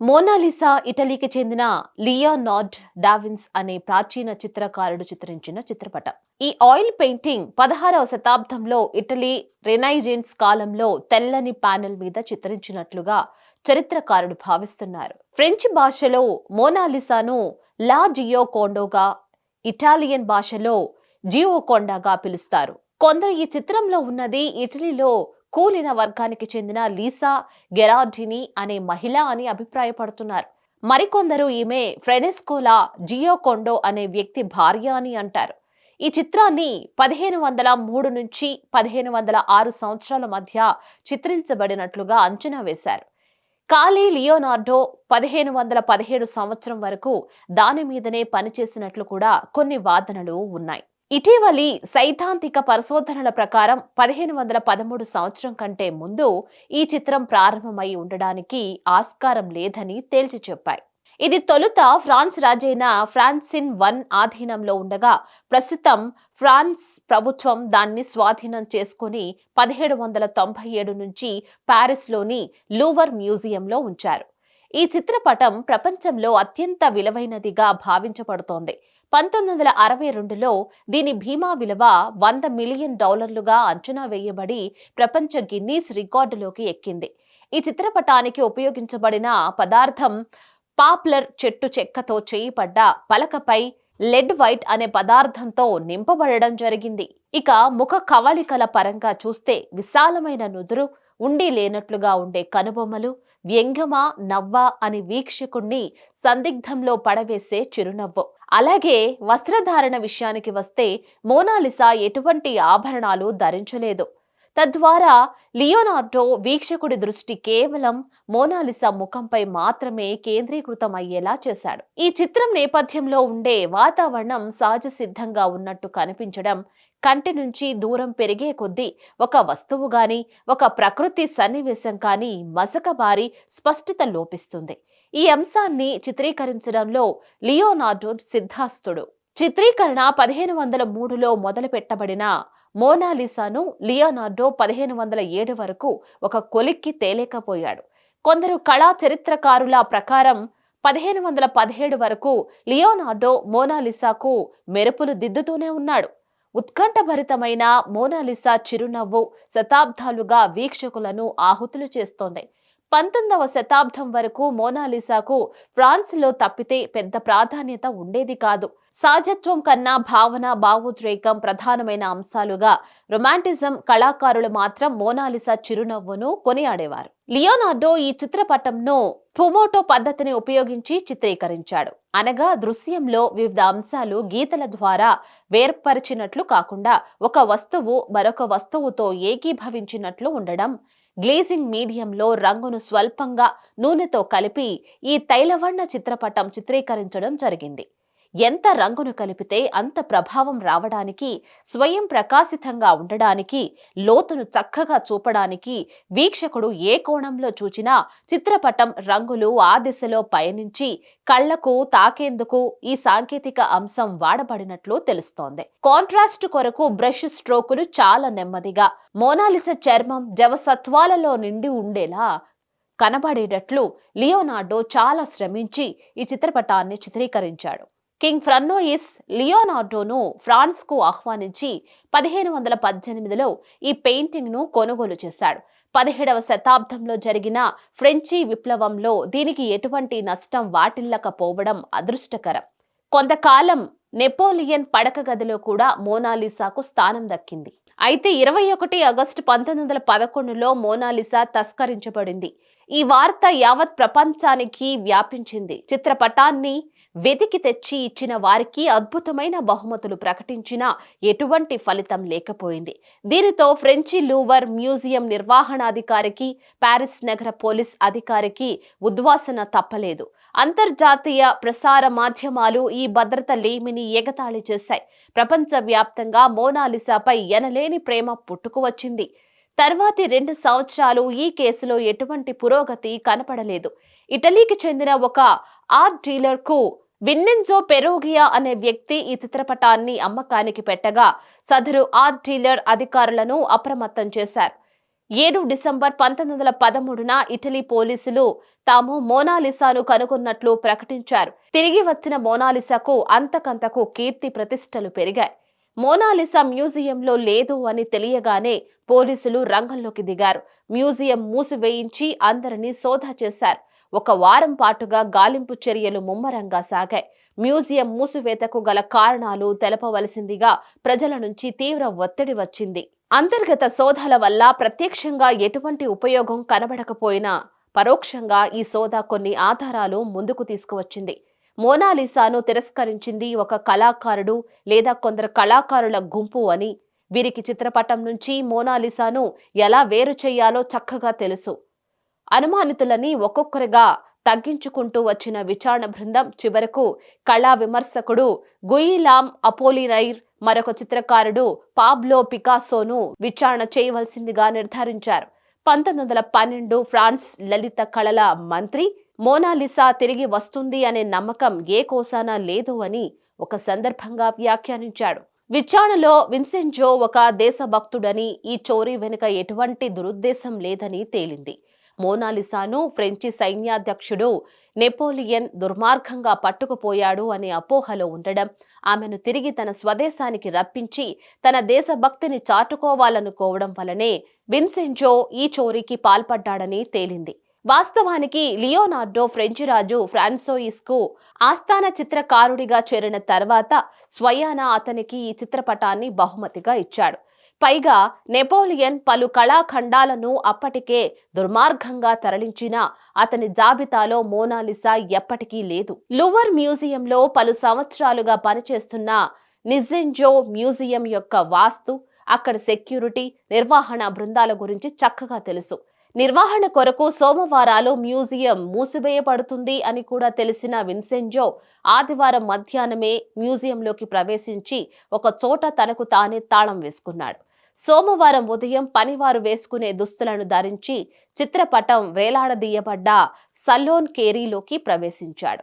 Mona Lisa ఇటలీకి చెందిన Leonard డావిన్స్ అనే ప్రాచీన చిత్రకారుడు చిత్రించిన చిత్రపటం. ఈ ఆయిల్ పెయింటింగ్ పదహారవ శతాబ్దంలో ఇటలీ రెనైజెన్స్ కాలంలో తెల్లని ప్యానెల్ మీద చిత్రించినట్లుగా చరిత్రకారుడు భావిస్తున్నారు. ఫ్రెంచ్ భాషలో మోనాలిసాను లా జియో కోండోగా ఇటాలియన్ భాషలో జియోకొండాగా పిలుస్తారు. కొందరు ఈ చిత్రంలో ఉన్నది ఇటలీలో కూలిన వర్గానికి చెందిన లీసా గెరార్డిని అనే మహిళ అని అభిప్రాయపడుతున్నారు. మరికొందరు ఈమె ఫ్రెనెస్కోలా జియోకొండో అనే వ్యక్తి భార్య అని అంటారు. ఈ చిత్రాన్ని పదిహేను వందల మూడు నుంచి పదిహేను వందల ఆరు సంవత్సరాల మధ్య చిత్రించబడినట్లుగా అంచనా వేశారు. కాలీ లియోనార్డో పదిహేను వందల పదిహేడు సంవత్సరం వరకు దాని మీదనే పనిచేసినట్లు కూడా కొన్ని వాదనలు ఉన్నాయి. ఇటీవలి సైద్ధాంతిక పరిశోధనల ప్రకారం పదిహేను వందల పదమూడు సంవత్సరం కంటే ముందు ఈ చిత్రం ప్రారంభమై ఉండడానికి ఆస్కారం లేదని తేల్చి చెప్పాయి. ఇది తొలుత ఫ్రాన్స్ రాజైన ఫ్రాన్సిన్ వన్ ఆధీనంలో ఉండగా ప్రస్తుతం ఫ్రాన్స్ ప్రభుత్వం దాన్ని స్వాధీనం చేసుకుని పదిహేడు వందల తొంభై ఏడు నుంచి ప్యారిస్లోని లూవర్ మ్యూజియంలో ఉంచారు. ఈ చిత్రపటం ప్రపంచంలో అత్యంత విలువైనదిగా భావించబడుతోంది. పంతొమ్మిది వందల అరవై రెండులో దీని భీమా విలువ వంద మిలియన్ డాలర్లుగా అంచనా వేయబడి ప్రపంచ గిన్నీస్ రికార్డులోకి ఎక్కింది. ఈ చిత్రపటానికి ఉపయోగించబడిన పదార్థం పాప్లర్ చెట్టు చెక్కతో చేయబడ్డ పలకపై లెడ్ వైట్ అనే పదార్థంతో నింపబడడం జరిగింది. ఇక ముఖ కవళికల పరంగా చూస్తే విశాలమైన నుదురు ఉండి లేనట్లుగా ఉండే కనుబొమ్మలు వ్యంగమా నవ్వా అని వీక్షకుణ్ణి సందిగ్ధంలో పడవేసే చిరునవ్వు. అలాగే వస్త్రధారణ విషయానికి వస్తే మోనాలిసా ఎటువంటి ఆభరణాలు ధరించలేదు. తద్వారా లియోనార్డో వీక్షకుడి దృష్టి కేవలం మోనాలిసా ముఖంపై మాత్రమే కేంద్రీకృతం అయ్యేలా చేశాడు. ఈ చిత్రం నేపథ్యంలో ఉండే వాతావరణం సహజ సిద్ధంగా ఉన్నట్టు కనిపించడం కంటి నుంచి దూరం పెరిగే కొద్దీ ఒక వస్తువు గాని ఒక ప్రకృతి సన్నివేశం కానీ మసకబారి స్పష్టత లోపిస్తుంది. ఈ అంశాన్ని చిత్రీకరించడంలో లియోనార్డో సిద్ధాస్తుడు. చిత్రీకరణ పదిహేను వందల మూడులో మొదలు పెట్టబడిన మోనాలిసాను లియోనార్డో పదిహేను వందల ఏడు వరకు ఒక కొలిక్కి తేలేకపోయాడు. కొందరు కళా చరిత్రకారుల ప్రకారం పదిహేను వందల పదిహేడు వరకు లియోనార్డో మోనాలిసాకు మెరుపులు దిద్దుతూనే ఉన్నాడు. ఉత్కంఠభరితమైన మోనాలిసా చిరునవ్వు శతాబ్దాలుగా వీక్షకులను ఆహుతులు చేస్తోంది. పంతొమ్మిదవ శతాబ్దం వరకు మోనాలిసాకు ఫ్రాన్స్లో తప్పితే పెద్ద ప్రాధాన్యత ఉండేది కాదు. సహజత్వం కన్నా భావన భావోద్రేకం ప్రధానమైన అంశాలుగా రొమాంటిజం కళాకారులు మాత్రం మోనాలిసా చిరునవ్వును కొనియాడేవారు. లియోనార్డో ఈ చిత్రపటంను పుమోటో పద్ధతిని ఉపయోగించి చిత్రీకరించాడు. అనగా దృశ్యంలో వివిధ అంశాలు గీతల ద్వారా వేర్పరిచినట్లు కాకుండా ఒక వస్తువు మరొక వస్తువుతో ఏకీభవించినట్లు ఉండడం గ్లేజింగ్ మీడియంలో రంగును స్వల్పంగా నూనెతో కలిపి ఈ తైలవర్ణ చిత్రపటం చిత్రీకరించడం జరిగింది. ఎంత రంగును కలిపితే అంత ప్రభావం రావడానికి స్వయం ప్రకాశితంగా ఉండడానికి లోతును చక్కగా చూపడానికి వీక్షకుడు ఏ కోణంలో చూచినా చిత్రపటం రంగులు ఆ దిశలో పయనించి కళ్ళకు తాకేందుకు ఈ సాంకేతిక అంశం వాడబడినట్లు తెలుస్తోంది. కాంట్రాస్ట్ కొరకు బ్రష్ స్ట్రోకులు చాలా నెమ్మదిగా మోనాలిస చర్మం జవసత్వాలలో నిండి ఉండేలా కనబడేటట్లు లియోనార్డో చాలా శ్రమించి ఈ చిత్రపటాన్ని చిత్రీకరించాడు. కింగ్ ఫ్రన్నోయిస్ లియోనార్డోను ఫ్రాన్స్కు ఆహ్వానించి పదిహేను వందల పద్దెనిమిదిలో ఈ పెయింటింగ్ను కొనుగోలు చేశాడు. పదిహేడవ శతాబ్దంలో జరిగిన ఫ్రెంచి విప్లవంలో దీనికి ఎటువంటి నష్టం వాటిల్లకపోవడం అదృష్టకరం. కొంతకాలం నెపోలియన్ పడక గదిలో కూడా మోనాలిసాకు స్థానం దక్కింది. అయితే ఇరవై ఒకటి ఆగస్టు పంతొమ్మిది వందల పదకొండులో మోనాలిసా తస్కరించబడింది. ఈ వార్త యావత్ ప్రపంచానికి వ్యాపించింది. చిత్రపటాన్ని వెతికి తెచ్చి ఇచ్చిన వారికి అద్భుతమైన బహుమతులు ప్రకటించినా ఎటువంటి ఫలితం లేకపోయింది. దీనితో ఫ్రెంచి లూవర్ మ్యూజియం నిర్వహణాధికారికి ప్యారిస్ నగర పోలీస్ అధికారికి ఉద్వాసన తప్పలేదు. అంతర్జాతీయ ప్రసార మాధ్యమాలు ఈ భద్రత లేమిని ఎగతాళి చేశాయి. ప్రపంచవ్యాప్తంగా మోనాలిసాపై ఎనలేని ప్రేమ పుట్టుకువచ్చింది. తర్వాతి రెండు సంవత్సరాలు ఈ కేసులో ఎటువంటి పురోగతి కనపడలేదు. ఇటలీకి చెందిన ఒక ఆర్ట్ డీలర్కు విన్నెంజో పెరోగియా అనే వ్యక్తి ఈ చిత్రపటాన్ని అమ్మకానికి పెట్టగా సదరు ఆర్ట్ డీలర్ అధికారులను అప్రమత్తం చేశారు. ఏడు డిసెంబర్ పంతొమ్మిది వందల పదమూడున ఇటలీ పోలీసులు తాము మోనాలిసాను కనుగొన్నట్లు ప్రకటించారు. తిరిగి వచ్చిన మోనాలిసాకు అంతకంతకు కీర్తి ప్రతిష్టలు పెరిగాయి. మోనాలిసా మ్యూజియంలో లేదు అని తెలియగానే పోలీసులు రంగంలోకి దిగారు. మ్యూజియం మూసివేయించి అందరినీ సోదా చేశారు. ఒక వారం పాటుగా గాలింపు చర్యలు ముమ్మరంగా సాగాయి. మ్యూజియం మూసివేతకు గల కారణాలు తెలపవలసిందిగా ప్రజల నుంచి తీవ్ర ఒత్తిడి వచ్చింది. అంతర్గత సోదాల వల్ల ప్రత్యక్షంగా ఎటువంటి ఉపయోగం కనబడకపోయినా పరోక్షంగా ఈ సోదా కొన్ని ఆధారాలు ముందుకు తీసుకువచ్చింది. మోనాలిసాను తిరస్కరించింది ఒక కళాకారుడు లేదా కొందరు కళాకారుల గుంపు అని. వీరికి చిత్రపటం నుంచి మోనాలిసాను ఎలా వేరు చేయాలో చక్కగా తెలుసు. అనుమానితులని ఒక్కొక్కరుగా తగ్గించుకుంటూ వచ్చిన విచారణ బృందం చివరకు కళా విమర్శకుడు గుయిలామ్ అపోలినైర్ మరొక చిత్రకారుడు పాబ్లో పికాసోను విచారణ చేయవలసిందిగా నిర్ధారించారు. పంతొమ్మిది వందల పన్నెండు ఫ్రాన్స్ లలిత కళల మంత్రి మోనాలిసా తిరిగి వస్తుంది అనే నమ్మకం ఏ కోసానా లేదు అని ఒక సందర్భంగా వ్యాఖ్యానించాడు. విచారణలో విన్సెంజో ఒక దేశభక్తుడని ఈ చోరీ వెనుక ఎటువంటి దురుద్దేశం లేదని తేలింది. మోనాలిసాను ఫ్రెంచి సైన్యాధ్యక్షుడు నెపోలియన్ దుర్మార్గంగా పట్టుకుపోయాడు అనే అపోహలో ఉండడం ఆమెను తిరిగి తన స్వదేశానికి రప్పించి తన దేశభక్తిని చాటుకోవాలనుకోవడం వలనే విన్సెంజో ఈ చోరీకి పాల్పడ్డాడని తేలింది. వాస్తవానికి లియోనార్డో ఫ్రెంచి రాజు ఫ్రాన్సోయిస్కు ఆస్థాన చిత్రకారుడిగా చేరిన తర్వాత స్వయాన అతనికి ఈ చిత్రపటాన్ని బహుమతిగా ఇచ్చాడు. పైగా నెపోలియన్ పలు కళాఖండాలను అప్పటికే దుర్మార్గంగా తరలించిన అతని జాబితాలో మోనాలిసా ఎప్పటికీ లేదు. లువర్ మ్యూజియంలో పలు సంవత్సరాలుగా పనిచేస్తున్న నిజెంజో మ్యూజియం యొక్క వాస్తు అక్కడ సెక్యూరిటీ నిర్వహణ బృందాల గురించి చక్కగా తెలుసు. నిర్వహణ కొరకు సోమవారాలు మ్యూజియం మూసివేయబడుతుంది అని కూడా తెలిసిన విన్సెంజో ఆదివారం మధ్యాహ్నమే మ్యూజియంలోకి ప్రవేశించి ఒక చోట తనకు తానే తాళం వేసుకున్నాడు. సోమవారం ఉదయం పనివారు వేసుకునే దుస్తులను ధరించి చిత్రపటం వేలాడదీయబడ్డ సల్లోన్ కేరీలోకి ప్రవేశించాడు.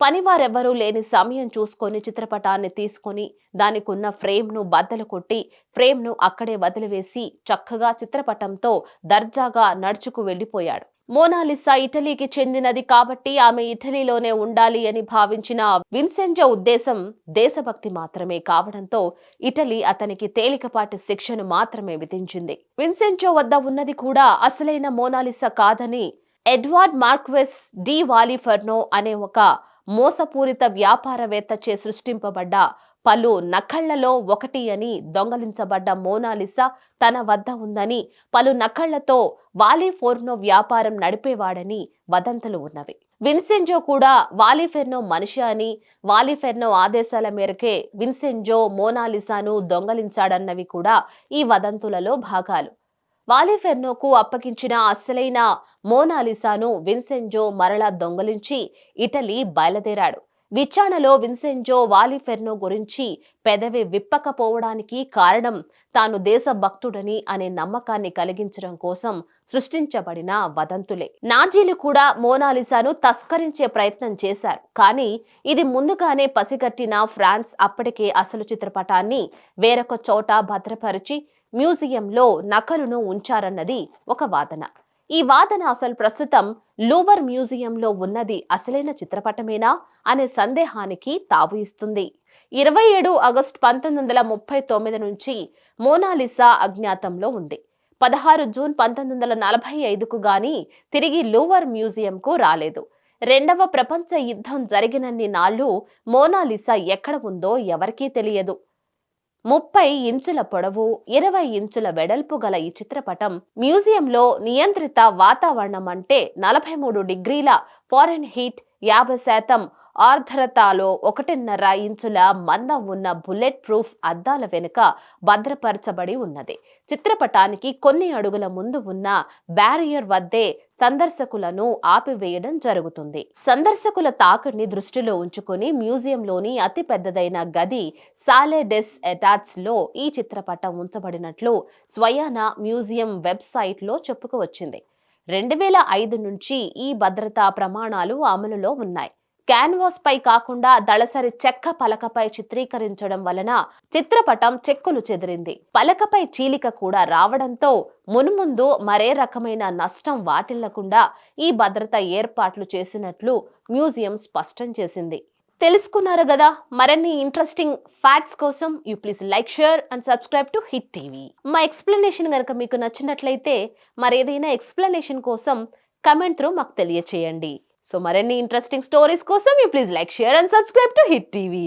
పనివారెవ్వరూ లేని సమయం చూసుకొని చిత్రపటాన్ని తీసుకొని దానికున్న ఫ్రేమ్ను బద్దలు కొట్టి ఫ్రేమ్ను అక్కడే వదిలివేసి చక్కగా చిత్రపటంతో దర్జాగా నడుచుకు వెళ్ళిపోయాడు మోనాలిసా ఇటలీకి చెందినది కాబట్టి ఆమె ఇటలీలోనే ఉండాలి అని భావించిన విన్సెంజో ఉద్దేశం దేశభక్తి మాత్రమే కావడంతో ఇటలీ అతనికి తేలికపాటి శిక్షను మాత్రమే విధించింది. విన్సెంజో వద్ద ఉన్నది కూడా అసలైన మోనాలిసా కాదని ఎడ్వార్డ్ మార్క్వెస్ డి. వాలిఫర్నో అనే ఒక మోసపూరిత వ్యాపారవేత్త చే సృష్టింపబడ్డ పలు నకళ్ళలో ఒకటి అని దొంగలించబడ్డ మోనాలిసా తన వద్ద ఉందని పలు నకళ్ళతో వాలీఫోర్నో వ్యాపారం నడిపేవాడని వదంతులు ఉన్నవి. విన్సెంజో కూడా వాలిఫెర్నో మనిషి అని వాలిఫెర్నో ఆదేశాల మేరకే విన్సెంజో మోనాలిసాను దొంగలించాడన్నవి కూడా ఈ వదంతులలో భాగాలు. వాలిఫెర్నోకు అప్పగించిన అసలైన మోనాలిసాను విన్సెంజో మరలా దొంగలించి ఇటలీ బయలుదేరాడు. విచారణలో విన్సెంజో వాలిఫెర్నో గురించి పెదవి విప్పకపోవడానికి కారణం తాను దేశభక్తుడని అనే నమ్మకాన్ని కలిగించడం కోసం సృష్టించబడిన వదంతులే. నాజీలు కూడా మోనాలిసాను తస్కరించే ప్రయత్నం చేశారు. కానీ ఇది ముందుగానే పసిగట్టిన ఫ్రాన్స్ అప్పటికే అసలు చిత్రపటాన్ని వేరొక చోట భద్రపరిచి మ్యూజియంలో నకలును ఉంచారన్నది ఒక వాదన. ఈ వాదన అసలు ప్రస్తుతం లూవర్ మ్యూజియంలో ఉన్నది అసలైన చిత్రపటమేనా అనే సందేహానికి తావు ఇస్తుంది. ఇరవై ఏడు ఆగస్టు పంతొమ్మిది వందల ముప్పై తొమ్మిది నుంచి మోనాలిసా అజ్ఞాతంలో ఉంది. పదహారు జూన్ పంతొమ్మిది వందల నలభై ఐదుకు గాని తిరిగి లూవర్ మ్యూజియంకు రాలేదు. రెండవ ప్రపంచ యుద్ధం జరిగినన్ని నాళ్ళు మోనాలిసా ఎక్కడ ఉందో ఎవరికీ తెలియదు. ముప్పై ఇంచుల పొడవు ఇరవై ఇంచుల వెడల్పు గల ఈ చిత్రపటం మ్యూజియంలో నియంత్రిత వాతావరణం అంటే నలభై మూడు డిగ్రీల ఫారెన్ హీట్ యాభై శాతం ఆర్ద్రతలో ఒకటిన్నర ఇంచుల మందం ఉన్న బుల్లెట్ ప్రూఫ్ అద్దాల వెనుక భద్రపరచబడి ఉన్నది. చిత్రపటానికి కొన్ని అడుగుల ముందు ఉన్న బ్యారియర్ వద్దే సందర్శకులను ఆపివేయడం జరుగుతుంది. సందర్శకుల తాకిడిని దృష్టిలో ఉంచుకుని మ్యూజియంలోని అతి పెద్దదైన గది సాలే డెస్ ఎటాట్స్లో ఈ చిత్రపటం ఉంచబడినట్లు స్వయాన మ్యూజియం వెబ్సైట్లో చెప్పుకువచ్చింది రెండు వేల ఐదు నుంచి ఈ భద్రతా ప్రమాణాలు అమలులో ఉన్నాయి. క్యాన్వాస్ పై కాకుండా దళసరి చెక్క పలకపై చిత్రీకరించడం వలన చిత్రపటం చెక్కులు చెదిరింది. పలకపై చీలిక కూడా రావడంతో మున్ముందు మరే రకమైన నష్టం వాటిల్లకుండా ఈ భద్రత ఏర్పాట్లు చేసినట్లు మ్యూజియం స్పష్టం చేసింది. తెలుసుకున్నారు కదా మరిన్ని ఇంట్రెస్టింగ్ ఫ్యాక్ట్స్ కోసం you please like share and subscribe to hit TV మా ఎక్స్ప్లెనేషన్ కనుక మీకు నచ్చినట్లయితే మరేదైనా ఎక్స్ప్లెనేషన్ కోసం కమెంట్ త్రూ మాకు తెలియచేయండి. సో మరిన్ని ఇంట్రెస్టింగ్ స్టోరీస్ కోసం you please like share and subscribe to hit TV